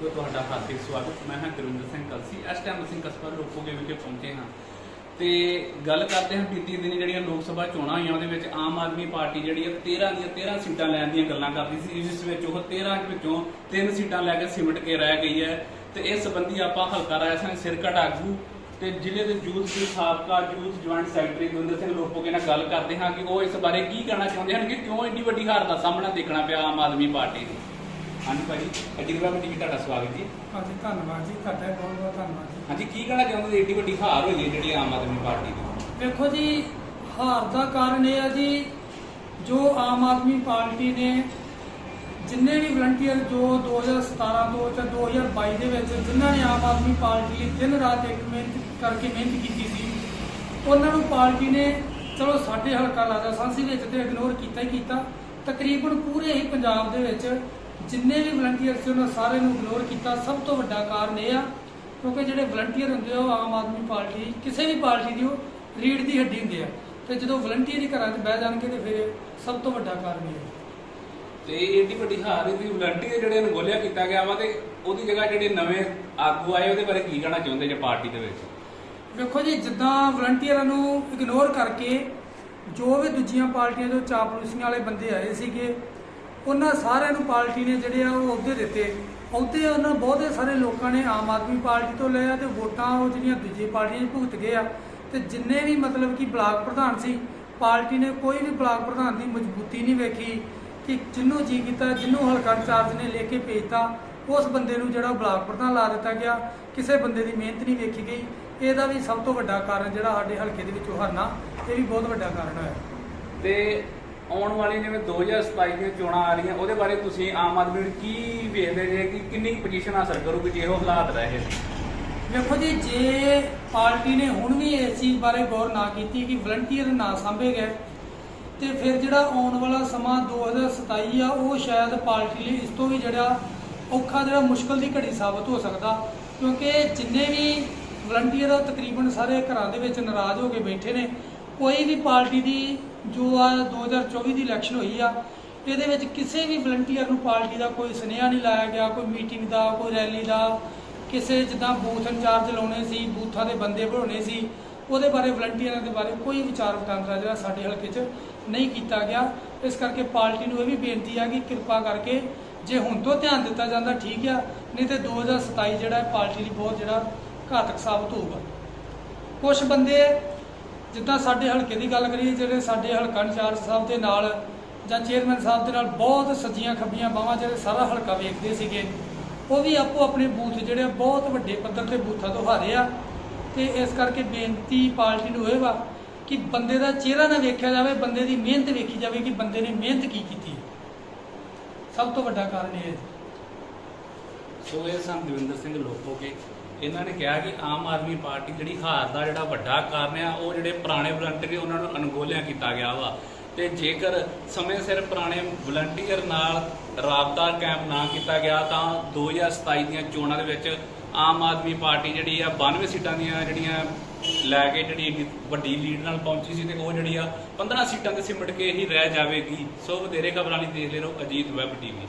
ਤੋਂ ਤੁਹਾਡਾ ਹਾਰਦਿਕ ਸਵਾਗਤ। ਮੈਂ ਹਾਂ ਗੁਰਵਿੰਦਰ ਸਿੰਘ ਕਲਸੀ। ਇਸ ਟਾਈਮ ਅਸੀਂ ਕਸਬਾ ਲੋਕੋਗੇ ਵਿਖੇ ਪਹੁੰਚੇ ਹਾਂ। ਤੇ ਗੱਲ ਕਰਦੇ ਹਾਂ ਬੀਤੀ ਦਿਨ ਜਿਹੜੀਆਂ ਲੋਕ ਸਭਾ ਚੋਣਾਂ ਹੋਈਆਂ, ਉਹਦੇ ਵਿੱਚ ਆਮ ਆਦਮੀ ਪਾਰਟੀ ਜਿਹੜੀ ਹੈ 13 ਦੀਆਂ 13 ਸੀਟਾਂ ਲੈਣ ਦੀਆਂ ਗੱਲਾਂ ਕਰਦੀ ਸੀ। ਜਿਸ ਵਿੱਚ ਉਹ 13 ਵਿੱਚੋਂ 3 ਸੀਟਾਂ ਲੈ ਕੇ ਸਿਮਟ ਕੇ ਰਹਿ ਗਈ ਹੈ। ਤੇ ਇਸ ਸੰਬੰਧੀ ਆਪਾਂ ਹਲਕਾ ਰਾਇਆ ਰਾਜਸਥਾਨ ਸਿਰਕਟ ਆਗੂ ਤੇ ਜ਼ਿਲ੍ਹੇ ਦੇ ਯੂਥ ਦੀ ਸਾਬਕਾ youth joint secretary Gurinder Singh Lopoke ਨਾਲ ਗੱਲ ਕਰਦੇ ਹਾਂ ਕਿ ਉਹ ਇਸ ਬਾਰੇ ਕੀ ਕਹਿਣਾ ਚਾਹੁੰਦੇ ਹਨ ਕਿ ਕਿਉਂ ਇੰਨੀ ਵੱਡੀ ਹਾਰ ਦਾ ਸਾਹਮਣਾ ਦੇਖਣਾ ਪਿਆ ਆਮ ਆਦਮੀ ਪਾਰਟੀ ਨੂੰ? ਹਾਂਜੀ ਭਾਜੀ ਅਜਿਹਾ ਮੈਂ ਤੁਹਾਡਾ ਸਵਾਗਤ ਜੀ। ਹਾਂਜੀ ਧੰਨਵਾਦ ਜੀ ਤੁਹਾਡਾ ਬਹੁਤ ਬਹੁਤ ਧੰਨਵਾਦ ਜੀ। ਹਾਂਜੀ ਕੀ ਕਹਿਣਾ ਚਾਹੁੰਦੇ ਏਡੀ ਵੱਡੀ ਹਾਰ ਹੋਈ ਹੈ ਜਿਹੜੀ ਆਮ ਆਦਮੀ ਪਾਰਟੀ ਦੀ? ਦੇਖੋ ਜੀ ਹਾਰ ਦਾ ਕਾਰਨ ਇਹ ਹੈ ਜੀ ਜੋ ਆਮ ਆਦਮੀ ਪਾਰਟੀ ਨੇ ਜਿੰਨੇ ਵੀ ਵਲੰਟੀਅਰ ਜੋ 2017 ਤੋਂ ਤੇ 2022 ਦੇ ਵਿੱਚ ਜਿਨ੍ਹਾਂ ਨੇ ਆਮ ਆਦਮੀ ਪਾਰਟੀ ਲਈ ਦਿਨ ਰਾਤ ਇੱਕ ਮਿਹਨਤ ਕਰਕੇ ਮਿਹਨਤ ਕੀਤੀ ਸੀ ਉਹਨਾਂ ਨੂੰ ਪਾਰਟੀ ਨੇ ਚਲੋ ਸਾਡੇ ਹਲਕਾ ਲਾਜਾ ਸਾਂਸੀ ਵਿੱਚ ਤੇ ਇਗਨੋਰ ਕੀਤਾ ਹੀ ਕੀਤਾ ਤਕਰੀਬਨ ਪੂਰੇ ਹੀ ਪੰਜਾਬ ਦੇ ਵਿੱਚ ਜਿੰਨੇ ਵੀ ਵਲੰਟੀਅਰ ਸੀ ਉਹਨਾਂ ਸਾਰੇ ਨੂੰ ਇਗਨੋਰ ਕੀਤਾ। ਸਭ ਤੋਂ ਵੱਡਾ ਕਾਰਨ ਇਹ ਆ ਕਿਉਂਕਿ ਜਿਹੜੇ ਵਲੰਟੀਅਰ ਹੁੰਦੇ ਆ ਉਹ ਆਮ ਆਦਮੀ ਪਾਰਟੀ ਕਿਸੇ ਵੀ ਪਾਰਟੀ ਦੀ ਉਹ ਰੀੜ ਦੀ ਹੱਡੀ ਹੁੰਦੇ ਆ। ਤੇ ਜਦੋਂ ਵਲੰਟੀਅਰ ਹੀ ਘਰਾਂ 'ਚ ਬਹਿ ਜਾਣਗੇ ਤੇ ਫਿਰ ਸਭ ਤੋਂ ਵੱਡਾ ਕਾਰਨ ਇਹ ਹੈ ਤੇ ਏਡੀ ਵੱਡੀ ਹਾਰ ਦੀ ਵਲੰਟੀਅਰ ਜਿਹੜੇ ਅਨਗੋਲਿਆ ਕੀਤਾ ਗਿਆ ਵਾ ਤੇ ਉਹਦੀ ਜਗ੍ਹਾ ਜਿਹੜੇ ਨਵੇਂ ਆਗੂ ਆਏ ਉਹਦੇ ਬਾਰੇ ਕੀ ਕਹਿਣਾ ਚਾਹੁੰਦੇ ਜੇ ਪਾਰਟੀ ਦੇ ਵਿੱਚ? ਵੇਖੋ ਜੀ ਜਿੱਦਾਂ ਵਲੰਟੀਅਰਾਂ ਨੂੰ ਇਗਨੋਰ ਕਰਕੇ ਜੋ ਵੀ ਦੂਜੀਆਂ ਪਾਰਟੀਆਂ ਤੋਂ ਚਾਪਲੂਸੀਆਂ ਵਾਲੇ ਬੰਦੇ ਆਏ ਸੀਗੇ ਉਹਨਾਂ ਸਾਰਿਆਂ ਨੂੰ ਪਾਰਟੀ ਨੇ ਜਿਹੜੇ ਆ ਉਹ ਅਹੁਦੇ ਦਿੱਤੇ। ਅਹੁਦੇ ਉਹਨਾਂ ਬਹੁਤੇ ਸਾਰੇ ਲੋਕਾਂ ਨੇ ਆਮ ਆਦਮੀ ਪਾਰਟੀ ਤੋਂ ਲਿਆ ਆ ਤੇ ਵੋਟਾਂ ਉਹ ਜਿਹੜੀਆਂ ਦੂਜੀ ਪਾਰਟੀਆਂ 'ਚ ਭੁਗਤ ਗਏ ਆ। ਤੇ ਜਿੰਨੇ ਵੀ ਮਤਲਬ ਕਿ ਬਲਾਕ ਪ੍ਰਧਾਨ ਸੀ, ਪਾਰਟੀ ਨੇ ਕੋਈ ਵੀ ਬਲਾਕ ਪ੍ਰਧਾਨ ਦੀ ਮਜ਼ਬੂਤੀ ਨਹੀਂ ਵੇਖੀ ਕਿ ਜਿੰਨੂੰ ਜੀ ਕੀਤਾ, ਜਿੰਨੂੰ ਹਲਕਾ ਇੰਚਾਰਜ ਨੇ ਲੈ ਕੇ ਭੇਜਤਾ, ਉਸ ਬੰਦੇ ਨੂੰ ਜਿਹੜਾ ਬਲਾਕ ਪ੍ਰਧਾਨ ਲਾ ਦਿੱਤਾ ਗਿਆ। ਕਿਸੇ ਬੰਦੇ ਦੀ ਮਿਹਨਤ ਨਹੀਂ ਵੇਖੀ ਗਈ। ਇਹਦਾ ਵੀ ਸਭ ਤੋਂ ਵੱਡਾ ਕਾਰਨ ਜਿਹੜਾ ਸਾਡੇ ਹਲਕੇ ਦੇ ਵਿੱਚੋਂ ਹਰਨਾ, ਇਹ ਵੀ ਬਹੁਤ ਵੱਡਾ ਕਾਰਨ ਹੋਇਆ। ਤੇ ਆਉਣ ਵਾਲੀ ਜਿਵੇਂ 2027 ਦੀਆਂ ਚੋਣਾਂ ਆ ਰਹੀਆਂ, ਉਹਦੇ ਬਾਰੇ ਤੁਸੀਂ ਆਮ ਆਦਮੀ ਨੂੰ ਕੀ ਵੇਖਦੇ ਜੇ ਕਿ ਕਿੰਨੀ ਪੋਜੀਸ਼ਨ ਹਾਸਲ ਕਰੂਗੀ ਜੇ ਉਹ ਹਾਲਾਤ ਰਹੇ ਵੇਖੋ ਜੀ, ਜੇ ਪਾਰਟੀ ਨੇ ਹੁਣ ਵੀ ਇਸ ਚੀਜ਼ ਬਾਰੇ ਗੌਰ ਨਾ ਕੀਤੀ ਕਿ ਵਲੰਟੀਅਰ ਨਾ ਸਾਂਭੇ ਗਏ, ਤੇ ਫਿਰ ਜਿਹੜਾ ਆਉਣ ਵਾਲਾ ਸਮਾਂ 2027 ਆ, ਉਹ ਸ਼ਾਇਦ ਪਾਰਟੀ ਲਈ ਇਸ ਤੋਂ ਵੀ ਜਿਹੜਾ ਔਖਾ ਜਿਹੜਾ ਮੁਸ਼ਕਲ ਦੀ ਘੜੀ ਸਾਬਤ ਹੋ ਸਕਦਾ, ਕਿਉਂਕਿ ਜਿੰਨੇ ਵੀ ਵਲੰਟੀਅਰ ਤਕਰੀਬਨ ਸਾਰੇ ਘਰਾਂ ਦੇ ਵਿੱਚ ਨਾਰਾਜ਼ ਹੋ ਕੇ ਬੈਠੇ ਨੇ, ਕੋਈ ਵੀ ਪਾਰਟੀ ਦੀ ਜੋ ਆ 2024 ਦੀ ਇਲੈਕਸ਼ਨ ਹੋਈ ਆ, ਇਹਦੇ ਵਿੱਚ ਕਿਸੇ ਵੀ ਵਲੰਟੀਅਰ ਨੂੰ ਪਾਰਟੀ ਦਾ ਕੋਈ ਸੁਨੇਹਾ ਨਹੀਂ ਲਾਇਆ ਗਿਆ, ਕੋਈ ਮੀਟਿੰਗ ਦਾ, ਕੋਈ ਰੈਲੀ ਦਾ, ਕਿਸੇ ਜਿੱਦਾਂ ਬੂਥ ਇੰਚਾਰਜ ਲਾਉਣੇ ਸੀ ਬੂਥਾਂ ਦੇ ਬੰਦੇ ਬਣਾਉਣੇ ਸੀ, ਉਹਦੇ ਬਾਰੇ ਵਲੰਟੀਅਰਾਂ ਦੇ ਬਾਰੇ ਕੋਈ ਵਿਚਾਰ ਵਟਾਂਦਰਾ ਜਿਹੜਾ ਸਾਡੇ ਹਲਕੇ 'ਚ ਨਹੀਂ ਕੀਤਾ ਗਿਆ। ਇਸ ਕਰਕੇ ਪਾਰਟੀ ਨੂੰ ਇਹ ਵੀ ਬੇਨਤੀ ਆ ਕਿ ਕਿਰਪਾ ਕਰਕੇ ਜੇ ਹੁਣ ਤੋਂ ਧਿਆਨ ਦਿੱਤਾ ਜਾਂਦਾ, ਠੀਕ ਆ, ਨਹੀਂ ਤੇ 2027 ਜਿਹੜਾ ਪਾਰਟੀ ਲਈ ਬਹੁਤ ਜਿਹੜਾ ਘਾਤਕ ਸਾਬਤ ਹੋਊਗਾ। ਕੁਝ ਬੰਦੇ ਜਿੱਦਾਂ ਸਾਡੇ ਹਲਕੇ ਦੀ ਗੱਲ ਕਰੀਏ, ਜਿਹੜੇ ਸਾਡੇ ਹਲਕਾ ਇੰਚਾਰਜ ਸਾਹਿਬ ਦੇ ਨਾਲ ਜਾਂ ਚੇਅਰਮੈਨ ਸਾਹਿਬ ਦੇ ਨਾਲ ਬਹੁਤ ਸੱਜੀਆਂ ਖੱਬੀਆਂ ਬਾਹਾਂ ਜਿਹੜੇ ਸਾਰਾ ਹਲਕਾ ਵੇਖਦੇ ਸੀਗੇ, ਉਹ ਵੀ ਆਪੋ ਆਪਣੇ ਬੂਥ ਜਿਹੜੇ ਆ ਬਹੁਤ ਵੱਡੇ ਪੱਧਰ ਤੇ ਬੂਥਾਂ ਤੋਂ ਹਾਰੇ ਆ। ਤੇ ਇਸ ਕਰਕੇ ਬੇਨਤੀ ਪਾਰਟੀ ਨੂੰ ਇਹ ਵਾ ਕਿ ਬੰਦੇ ਦਾ ਚਿਹਰਾ ਨਾ ਵੇਖਿਆ ਜਾਵੇ, ਬੰਦੇ ਦੀ ਮਿਹਨਤ ਵੇਖੀ ਜਾਵੇ ਕਿ ਬੰਦੇ ਨੇ ਮਿਹਨਤ ਕੀ ਕੀਤੀ ਸਭ ਤੋਂ ਵੱਡਾ ਕਾਰਨ ਇਹ ਹੈ। ਸੋ ਇਹ ਸਨ ਦਵਿੰਦਰ ਸਿੰਘ ਲੋਪੋਕੇ ਇਹਨਾਂ ਨੇ ਕਿਹਾ ਕਿ ਆਮ ਆਦਮੀ ਪਾਰਟੀ ਜਿਹੜੀ ਹਾਰ ਦਾ ਜਿਹੜਾ ਵੱਡਾ ਕਾਰਨ ਆ, ਉਹ ਜਿਹੜੇ ਪੁਰਾਣੇ ਵਲੰਟੀਅਰ ਉਹਨਾਂ ਨੂੰ ਅਣਗੋਲਿਆ ਕੀਤਾ ਗਿਆ ਵਾ। ਤੇ ਜੇਕਰ ਸਮੇਂ ਸਿਰ ਪੁਰਾਣੇ ਵਲੰਟੀਅਰ ਨਾਲ ਰਾਬਤਾ ਕਾਇਮ ਨਾ ਕੀਤਾ ਗਿਆ, ਤਾਂ 2027 ਦੀਆਂ ਚੋਣਾਂ ਦੇ ਵਿੱਚ ਆਮ ਆਦਮੀ ਪਾਰਟੀ ਜਿਹੜੀ ਆ 92 ਸੀਟਾਂ ਦੀਆਂ ਜਿਹੜੀਆਂ ਲੈ ਕੇ ਜਿਹੜੀ ਇੰਨੀ ਵੱਡੀ ਲੀਡ ਨਾਲ ਪਹੁੰਚੀ ਸੀ ਤੇ ਉਹ ਜਿਹੜੀ ਆ 15 ਸੀਟਾਂ ਤੇ ਸਿਮਟ ਕੇ ਹੀ ਰਹਿ ਜਾਵੇਗੀ। ਸੋ ਵਧੇਰੇ ਖਬਰਾਂ ਲਈ ਦੇਖ ਲੈ ਰਹੋ ਅਜੀਤ ਵੈਬ ਟੀਵੀ।